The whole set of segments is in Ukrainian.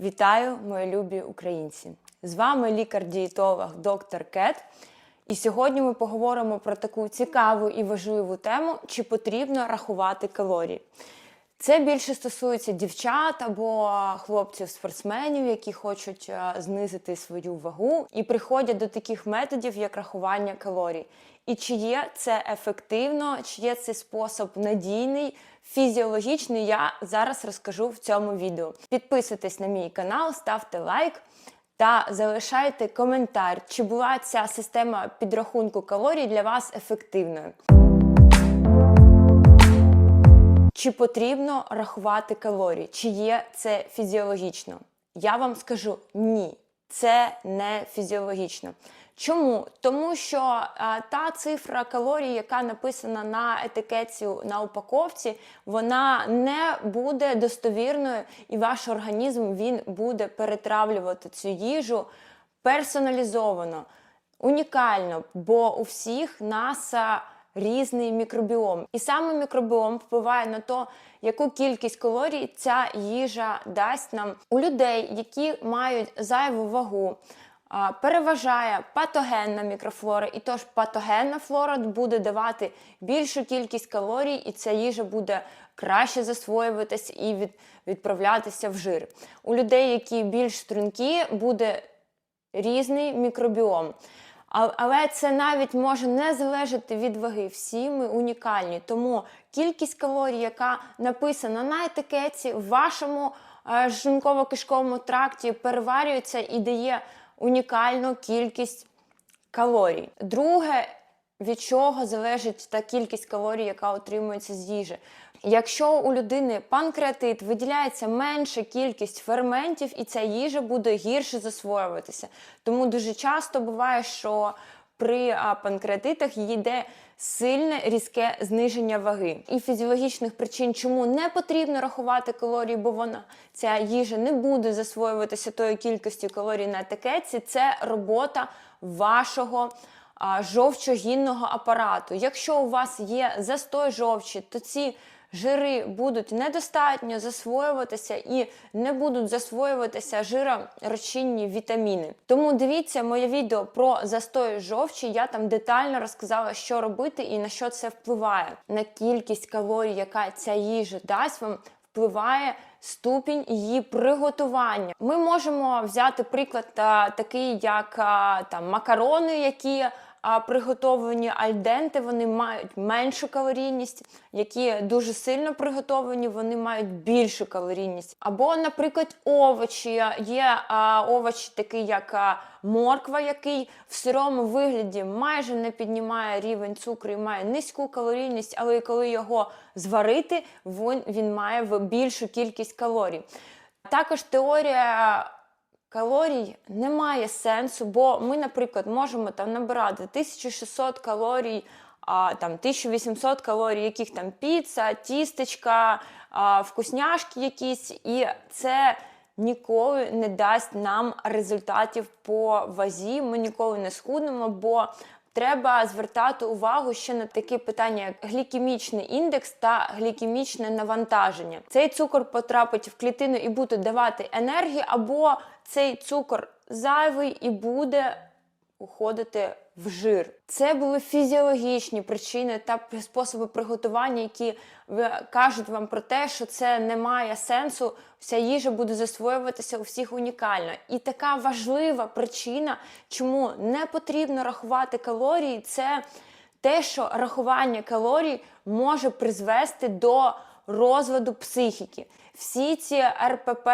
Вітаю, мої любі українці! З вами лікар-дієтолог доктор Кет. І сьогодні ми поговоримо про таку цікаву і важливу тему, чи потрібно рахувати калорії. Це більше стосується дівчат або хлопців-спортсменів, які хочуть е, знизити свою вагу і приходять до таких методів, як рахування калорій. І чи є це ефективно, чи є цей спосіб надійний, фізіологічний, я зараз розкажу в цьому відео. Підписуйтесь на мій канал, ставте лайк та залишайте коментар, чи була ця система підрахунку калорій для вас ефективною. Чи потрібно рахувати калорії? Чи є це фізіологічно? Я вам скажу ні, це не фізіологічно. Чому? Тому що а, та цифра калорій, яка написана на етикетці на упаковці, вона не буде достовірною, і ваш організм він буде перетравлювати цю їжу персоналізовано, унікально, бо у всіх нас а, різний мікробіом. І саме мікробіом впливає на те, яку кількість калорій ця їжа дасть нам у людей, які мають зайву вагу. Переважає патогенна мікрофлора, і тож патогенна флора буде давати більшу кількість калорій, і ця їжа буде краще засвоюватися і від, відправлятися в жир. У людей, які більш стрункі, буде різний мікробіом. Але це навіть може не залежати від ваги. Всі ми унікальні. Тому кількість калорій, яка написана на етикеті, в вашому е, шлунково-кишковому тракті переварюється і дає унікальну кількість калорій. Друге, від чого залежить та кількість калорій, яка отримується з їжі. Якщо у людини панкреатит виділяється менша кількість ферментів, і ця їжа буде гірше засвоюватися. Тому дуже часто буває, що при панкреатитах йде сильне різке зниження ваги. І фізіологічних причин, чому не потрібно рахувати калорії, бо вона ця їжа не буде засвоюватися тою кількістю калорій на етикетці, це робота вашого жовчогінного апарату. Якщо у вас є застой жовчі, то ці жири будуть недостатньо засвоюватися і не будуть засвоюватися жиророзчинні вітаміни. Тому дивіться моє відео про застой жовчі. Я там детально розказала, що робити і на що це впливає. На кількість калорій, яка ця їжа дасть вам, впливає ступінь її приготування. Ми можемо взяти приклад а, такий, як а, там макарони, які приготовані альденте, вони мають меншу калорійність, які дуже сильно приготовані, вони мають більшу калорійність. Або, наприклад, овочі. Є овочі, такі як морква, який в сирому вигляді майже не піднімає рівень цукру і має низьку калорійність, але коли його зварити, він, він має більшу кількість калорій. Також теорія калорій немає сенсу, бо ми, наприклад, можемо там набирати 1600 калорій, а, там 1800 калорій, яких там піца, тістечка, а, вкусняшки якісь, і це ніколи не дасть нам результатів по вазі. Ми ніколи не схуднемо, бо Треба звертати увагу ще на такі питання, як глікемічний індекс та глікемічне навантаження. Цей цукор потрапить в клітину і буде давати енергію, або цей цукор зайвий і буде уходити в жир. Це були фізіологічні причини та способи приготування, які кажуть вам про те, що це не має сенсу. Вся їжа буде засвоюватися у всіх унікально. І така важлива причина, чому не потрібно рахувати калорії, це те, що рахування калорій може призвести до розладу психіки. Всі ці РПП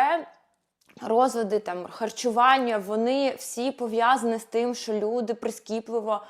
розлади там харчування, вони всі пов'язані з тим, що люди прискіпливо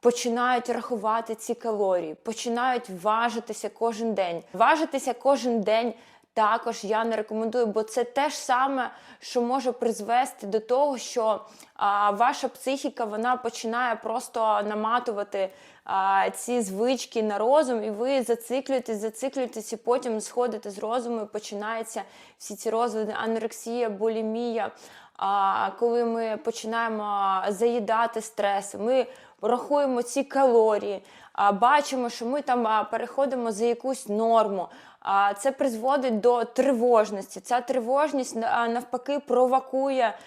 починають рахувати ці калорії, починають важитися кожен день. Важитися кожен день. Також я не рекомендую, бо це те ж саме, що може призвести до того, що а, ваша психіка вона починає просто наматувати а, ці звички на розум, і ви зациклюєтесь, зациклюєтесь, і потім сходите з розуму, і починаються всі ці розлади, анорексія, булімія. А коли ми починаємо заїдати стрес, ми рахуємо ці калорії, а, бачимо, що ми там переходимо за якусь норму. а, це призводить до тривожності. Ця тривожність навпаки провокує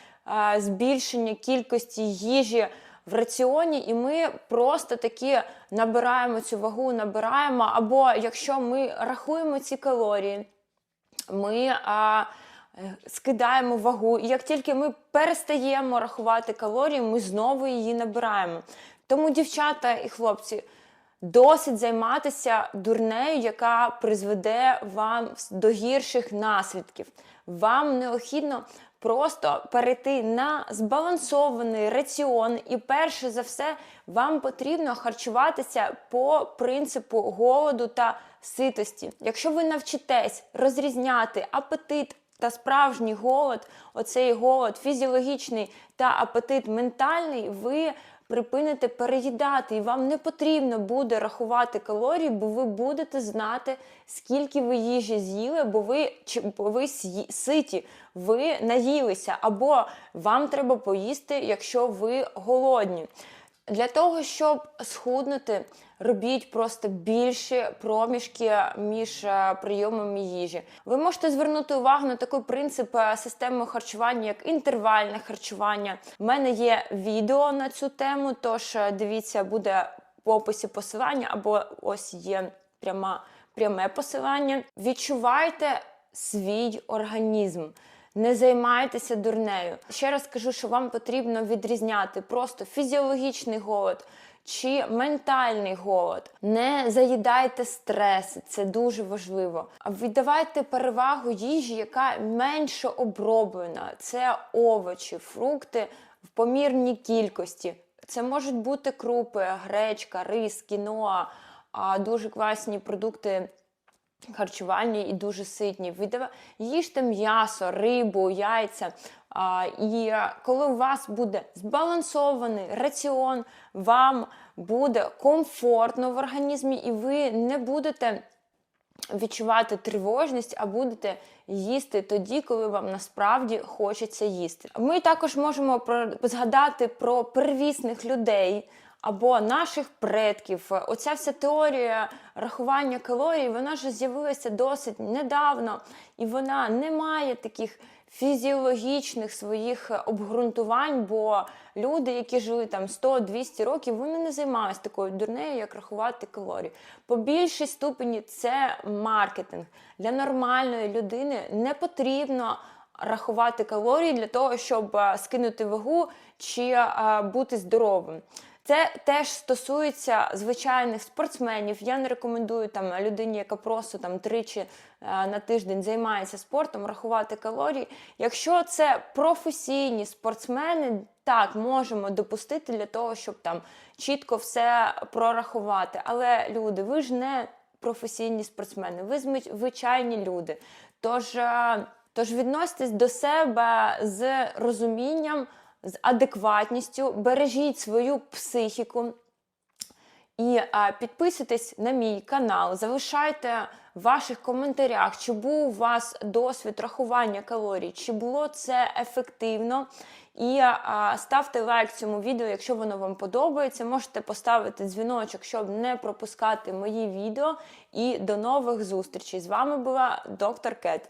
збільшення кількості їжі в раціоні, і ми просто таки набираємо цю вагу, набираємо. Або якщо ми рахуємо ці калорії, ми а, е, скидаємо вагу, і як тільки ми перестаємо рахувати калорії, ми знову її набираємо. Тому, дівчата і хлопці, досить займатися дурнею, яка призведе вам до гірших наслідків. Вам необхідно просто перейти на збалансований раціон, і перше за все, вам потрібно харчуватися по принципу голоду та ситості. Якщо ви навчитесь розрізняти апетит та справжній голод, оцей голод фізіологічний та апетит ментальний, ви припините переїдати, і вам не потрібно буде рахувати калорії, бо ви будете знати, скільки ви їжі з'їли, бо ви чи бо ви ситі, ви наїлися, або вам треба поїсти, якщо ви голодні. Для того, щоб схуднути, робіть просто більші проміжки між е, прийомами їжі. Ви можете звернути увагу на такий принцип е, системи харчування, як інтервальне харчування. У мене є відео на цю тему, тож е, дивіться, буде в описі посилання, або ось є пряма, пряме посилання. Відчувайте свій організм. Не займайтеся дурнею. Ще раз кажу, що вам потрібно відрізняти просто фізіологічний голод чи ментальний голод. Не заїдайте стрес, це дуже важливо. Віддавайте перевагу їжі, яка менше оброблена. Це овочі, фрукти в помірній кількості. Це можуть бути крупи, гречка, рис, кіноа, дуже класні продукти харчувальні і дуже ситні. Їжте м'ясо, рибу, яйця. І коли у вас буде збалансований раціон, вам буде комфортно в організмі, і ви не будете відчувати тривожність, а будете їсти тоді, коли вам насправді хочеться їсти. Ми також можемо про... згадати про первісних людей. Або наших предків. Оця вся теорія рахування калорій, вона ж з'явилася досить недавно, і вона не має таких фізіологічних своїх обґрунтувань, бо люди, які жили там 100-200 років, вони не займалися такою дурнею, як рахувати калорії. По більшій ступені це маркетинг. Для нормальної людини не потрібно рахувати калорії для того, щоб е, скинути вагу чи е, бути здоровим. Це теж стосується звичайних спортсменів. Я не рекомендую там людині, яка просто там тричі е, на тиждень займається спортом, рахувати калорії. Якщо це професійні спортсмени, так можемо допустити для того, щоб там чітко все прорахувати. Але люди, ви ж не професійні спортсмени, ви звичайні люди. Тож, е, тож відноситесь до себе з розумінням з адекватністю, бережіть свою психіку і а, підписуйтесь на мій канал, залишайте в ваших коментарях, чи був у вас досвід рахування калорій, чи було це ефективно. І а, ставте лайк цьому відео, якщо воно вам подобається. Можете поставити дзвіночок, щоб не пропускати мої відео. І до нових зустрічей. З вами була доктор Кет.